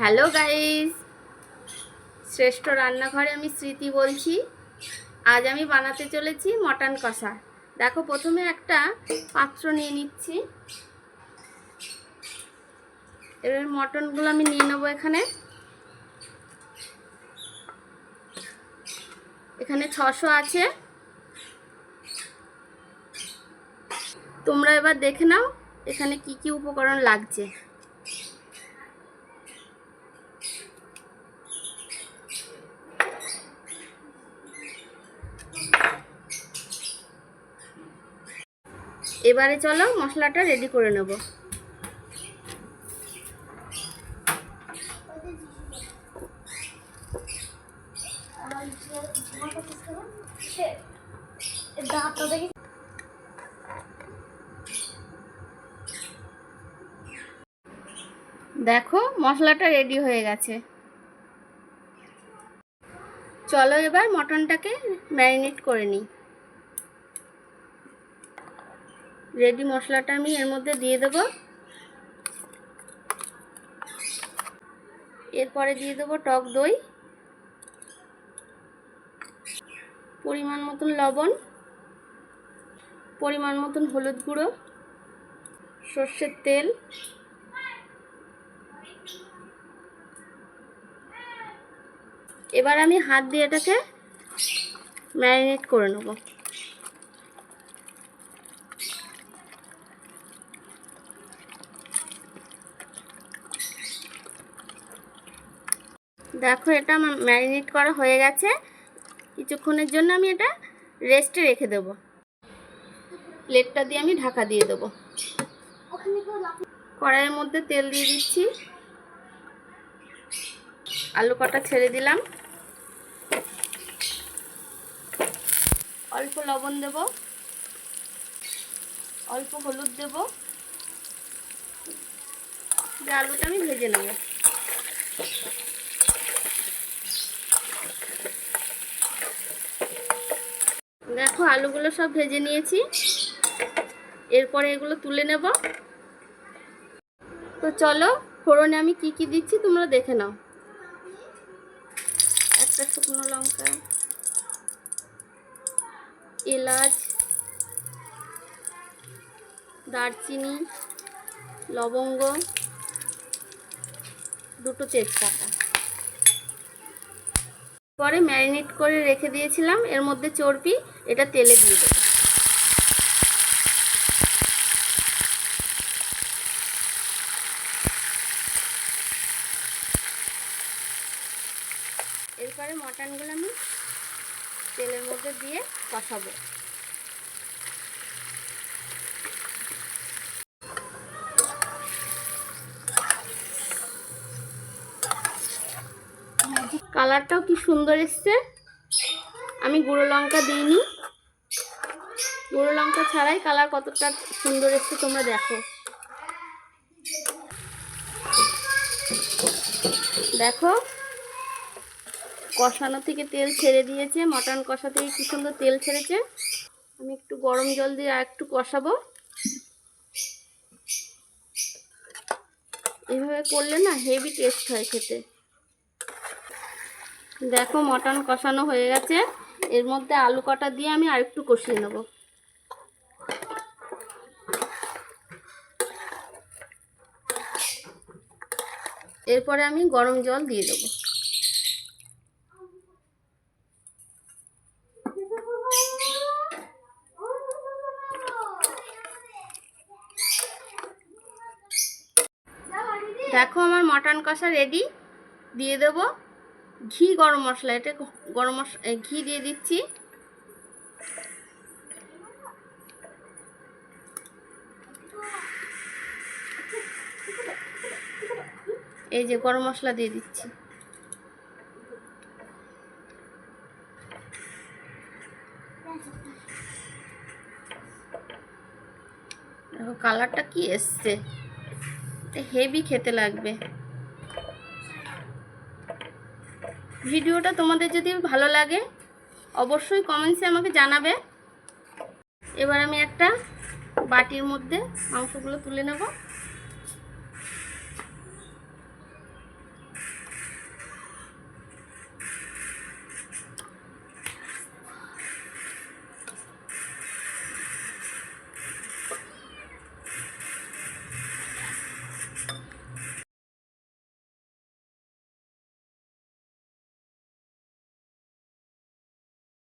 Hello guys শ্রেষ্ঠ রান্নাঘরে আমি স্মৃতি বলছি। আজ আমি বানাতে চলেছি মটন কষা। দেখো, প্রথমে একটা পাত্র নিয়ে নিচ্ছি। এবার মটনগুলো আমি নিয়ে নেব এখানে। এখানে ছশো আছে। তোমরা এবার দেখে নাও এখানে কি কি উপকরণ লাগছে। এবারে চলো মশলাটা রেডি করে নেব। দেখো, মশলাটা রেডি হয়ে গেছে। চলো এবার মটনটাকে ম্যারিনেট করে নিই। রেডি মশলাটা আমি এর মধ্যে দিয়ে দেব। এরপরে দিয়ে দেবো টক দই। পরিমাণ মতন লবণ। পরিমাণ মতন হলুদ গুঁড়ো। সর্ষের তেল। এবার আমি হাত দিয়ে এটাকে ম্যারিনেট করে নেব। দেখো এটা ম্যারিনেট করা হয়ে গেছে। কিছুক্ষণের জন্য আমি এটা রেস্টে রেখে দেব। প্লেটটা দিয়ে আমি ঢাকা দিয়ে দেবো। কড়াইয়ের মধ্যে তেল দিয়ে দিচ্ছি। আলু কটা ছেড়ে দিলাম। অল্প লবণ দেব। অল্প হলুদ দেব। আলুটা আমি ভেজে নেব। দেখো, আলুগুলো সব ভেজে নিয়েছি। এরপরে এগুলো তুলে নেব। তো চলো, ফোড়নে আমি কি কি দিচ্ছি তোমরা দেখে নাও। একটা শুকনো লঙ্কা, এলাচ, দারচিনি, লবঙ্গ, দুটো তেজপাতা। পরে ম্যারিনেট করে রেখে দিয়েছিলাম। এর মধ্যে চর্বি, এটা তেলে দিয়ে দেবো। এরপরে মটনগুলো আমি তেলের মধ্যে দিয়ে কষাবো। কালারটাও কি সুন্দর এসছে। আমি গুঁড়ো লঙ্কা দিইনি। গুঁড়ো লঙ্কা ছাড়াই কালার কতটা সুন্দর এসছে তোমরা দেখো। দেখো, কষানো থেকে তেল ছেড়ে দিয়েছে। মটন কষা থেকে কি সুন্দর তেল ছেড়েছে। আমি একটু গরম জল দিয়ে আর একটু কষাবো। এইভাবে করলে না হেভি টেস্ট হয় খেতে। দেখো মটন কষানো হয়ে গেছে। এর মধ্যে আলু কটা দিয়ে আমি আরেকটু কষিয়ে নেব। এরপরে আমি গরম জল দিয়ে দেবো। দেখো আমার মটন কষা রেডি দিয়ে দেবো। ঘি গরম মশলা, এটা গরম মশলা ঘি দিয়ে দিচ্ছি। এই যে গরম মশলা দিয়ে দিচ্ছি। কালারটা কি এসছে? হেভি খেতে লাগবে। ভিডিওটা তোমাদের যদি ভালো লাগে, অবশ্যই কমেন্টসে আমাকে জানাবে। এবার আমি একটা বাটির মধ্যে মাংসগুলো তুলে নেব।